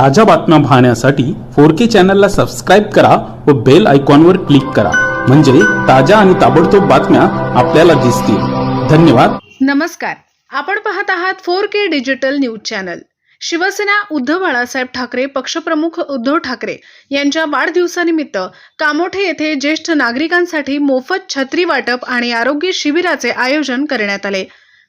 ताज्या बातम्या पाहण्यासाठी फोर के चॅनलला सबस्क्राईब करा व बेल आयकॉनवर क्लिक करा. म्हणजे ताज्या आणि ताबडतोब बातम्या आपल्याला दिसतील. धन्यवाद. नमस्कार. आपण पाहत आहात four K digital news channel. Shivsena Uddhav Balasaheb Thackeray पक्षप्रमुख उद्धव ठाकरे यांच्या वाढदिवसानिमित्त कामोठे येथे ज्येष्ठ नागरिकांसाठी मोफत छत्री वाटप आणि आरोग्य शिबिराचे आयोजन करण्यात आले.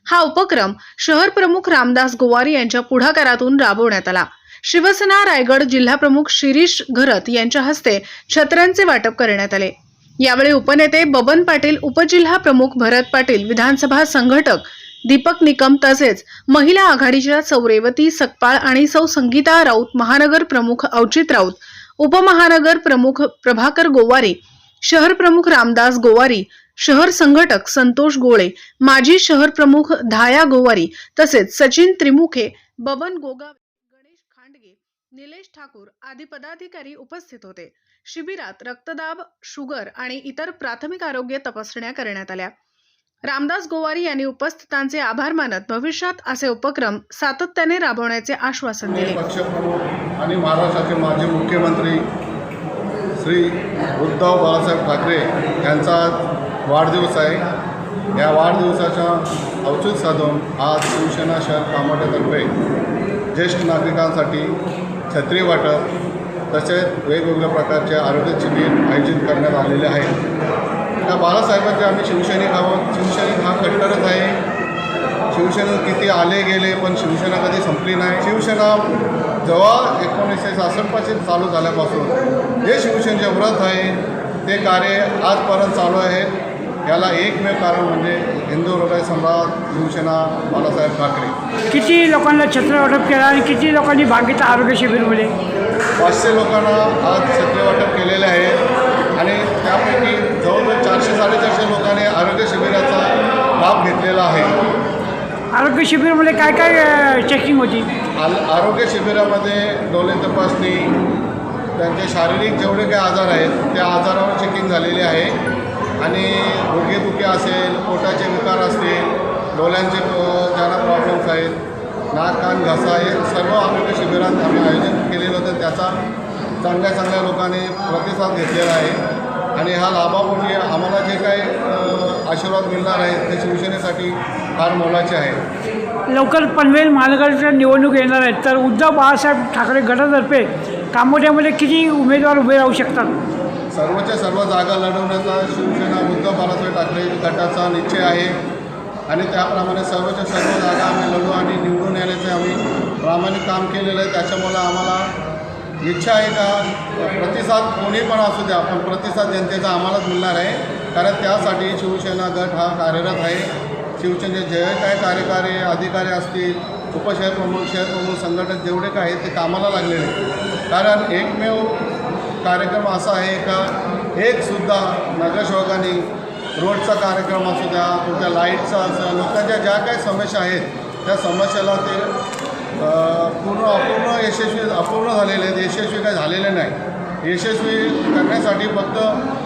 हा उपक्रम शहर प्रमुख रामदास गोवारी यांच्या पुढाकारातून राबवण्यात आला. शिवसेना रायगड जिल्हाप्रमुख शिरीष घरत यांच्या हस्ते छत्र्यांचे वाटप करण्यात आले. यावेळी उपनेते बबन पाटील उपजिल्हा प्रमुख भरत पाटील विधानसभा संघटक दीपक निकम तसेच महिला आघाडीच्या सौ रेवती सकपाळ आणि सौ संगीता राऊत महानगर प्रमुख अवचित राऊत उपमहानगर प्रमुख प्रभाकर गोवारी शहर प्रमुख रामदास गोवारी शहर संघटक संतोष गोळे माजी शहर प्रमुख धाया गोवारी तसेच सचिन त्रिमुखे बबन गोगा निलेश ठाकूर आदी पदाधिकारी उपस्थित होते. शिबिरात रक्तदाब शुगर आणि इतर प्राथमिक आरोग्य तपासण्या करण्यात आल्या. रामदास गोवारी यांनी उपस्थितांचे आभार मानत भविष्यात असे उपक्रम सातत्याने राबवण्याचे आश्वासन दिले. आणि महाराष्ट्राचे माजी मुख्यमंत्री श्री उद्धव बाळासाहेब ठाकरे यांचा वाढदिवस आहे. या वाढदिवसाच्या औचित साधून आज शिवसेना शहर कामाट्यातर्फे ज्येष्ठ नागरिकांसाठी छत्री वाटप तसेच वेगवेगळ्या प्रकारचे आरोग्य शिबिर आयोजित करण्यात आलेले आहे. त्या बाळासाहेबांचे आम्ही शिवसैनिक आहोत. शिवसैनिक हा कट्टरच आहे. शिवसेना किती आले गेले पण शिवसेना कधी संपली नाही. शिवसेना जेव्हा एकोणीसशे सहासष्टपासून चालू झाल्यापासून जे शिवसेनेचे व्रत आहे ते कार्य आजपर्यंत चालू आहेत. याला एकमेव कारण म्हणजे हिंदू हृदय सम्राट शिवसेना बाळासाहेब ठाकरे. किती लोकांना छत्र वाटप केलं आणि किती लोकांनी भाग घेतला आरोग्य शिबिरमध्ये पाचशे लोकांना आज छत्री वाटप केलेले आहे. आणि त्यापैकी जवळजवळ चारशे साडेचारशे लोकांनी आरोग्य शिबिराचा लाभ घेतलेला आहे. आरोग्य शिबिरमध्ये काय काय चेकिंग होती? आल आरोग्य शिबिरामध्ये डोळे तपासणी त्यांचे शारीरिक जेवढे काही आजार आहेत त्या आजारावर चेकिंग झालेली आहे. आणि असेल पोटाचे विकार असतील डोळ्यांचे ज्यांना प्रॉब्लेम्स आहेत नाक कान घसा हे सर्व आरोग्य शिबिरात आम्ही आयोजित केलेलं होतं. त्याचा चांगल्या चांगल्या लोकांनी प्रतिसाद घेतलेला आहे. आणि हा लाभापोटी म्हणजे आम्हाला जे काही आशीर्वाद मिळणार आहेत ते शिवसेनेसाठी फार मोलाचे आहे. लवकर पनवेल महानगरच्या निवडणूक येणार आहेत. तर उद्धव बाळासाहेब ठाकरे गटातर्फे कामोठ्यामध्ये किती उमेदवार उभे राहू शकतात? सर्वच्या सर्व जागा लढवण्याचा शिवसेना उद्धव बाळासाहेब ठाकरे गटाचा निश्चय आहे. आणि त्याप्रमाणे सर्वच्या सर्व जागा आम्ही लढू आणि निवडून येण्याचे आम्ही प्रामाणिक काम केलेलं आहे. त्याच्यामुळं आम्हाला इच्छा आहे का? प्रतिसाद कोणी पण असू द्या पण प्रतिसाद जनतेचा आम्हालाच मिळणार आहे. कारण त्यासाठी शिवसेना गट हा कार्यरत आहे. शिवसेनेचे जे काय कार्यकारी अधिकारी असतील उपशहर प्रमुख शहर प्रमुख संघटक जेवढे काय आहेत ते कामाला लागलेले कारण एकमेव कार्यक्रम असा आहे का? एकसुद्धा नगरसेवकांनी रोडचा कार्यक्रम असू द्या कुठल्या लाईटचा असं लोकांच्या ज्या काही समस्या आहेत त्या समस्याला ते पूर्ण अपूर्ण यशस्वी अपूर्ण झालेले आहेत यशस्वी काय झालेले नाही. यशस्वी करण्यासाठी फक्त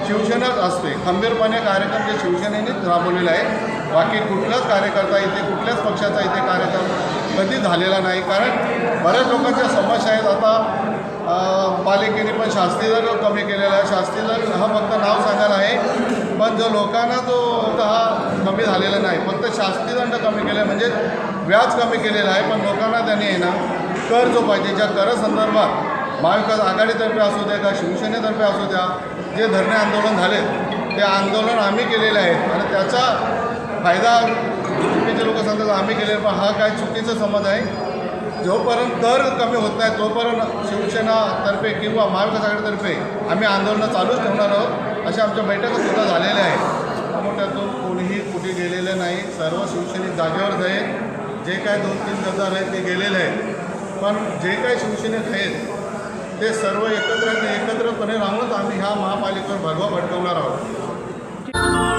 शिवसेनाच असते. खंबीरपणे कार्यक्रम जे शिवसेनेनेच राबवलेले आहे बाकी कुठलाच कार्यकर्ता इथे कुठल्याच पक्षाचा इथे कार्यक्रम कधी झालेला नाही. कारण बऱ्याच लोकांच्या समस्या आहेत. आता पालिकेने पण शास्ती दर कमी केलेला आहे शास्ती दर हा फक्त नाव सांगायला आहे. पण जो लोकांना जो होता हा कमी झालेला नाही. फक्त शास्ती दंड कमी केले म्हणजे व्याज कमी केलेलं आहे. पण लोकांना त्यांनी आहे ना कर जो पाहिजे ज्या करसंदर्भात महाविकास आघाडीतर्फे असू द्या का शिवसेनेतर्फे असू द्या जे धरणे आंदोलन झाले ते आंदोलन आम्ही केलेले आहेत. आणि त्याचा फायदा चुकीचे लोक सांगतात आम्ही केले पण हा काय चुकीचा समज आहे. जोपर्यंत दर कमी होत नाही तोपर्यंत शिवसेनातर्फे किंवा महाविकास आघाडीतर्फे आम्ही आंदोलनं चालूच ठेवणार आहोत अशा आमच्या बैठकासुद्धा झालेल्या आहेत. त्यामुळे त्यातून कोणीही कुठे गेलेलं नाही सर्व शिवसैनिक जागेवर आहेत. जे काय दोन तीन गद्दार आहेत ते गेलेले आहेत. पण जे काही शिवसैनिक आहेत ते सर्व एकत्र एकत्रपणे राहूनच आम्ही ह्या महापालिकेवर भगवा भडकवणार आहोत.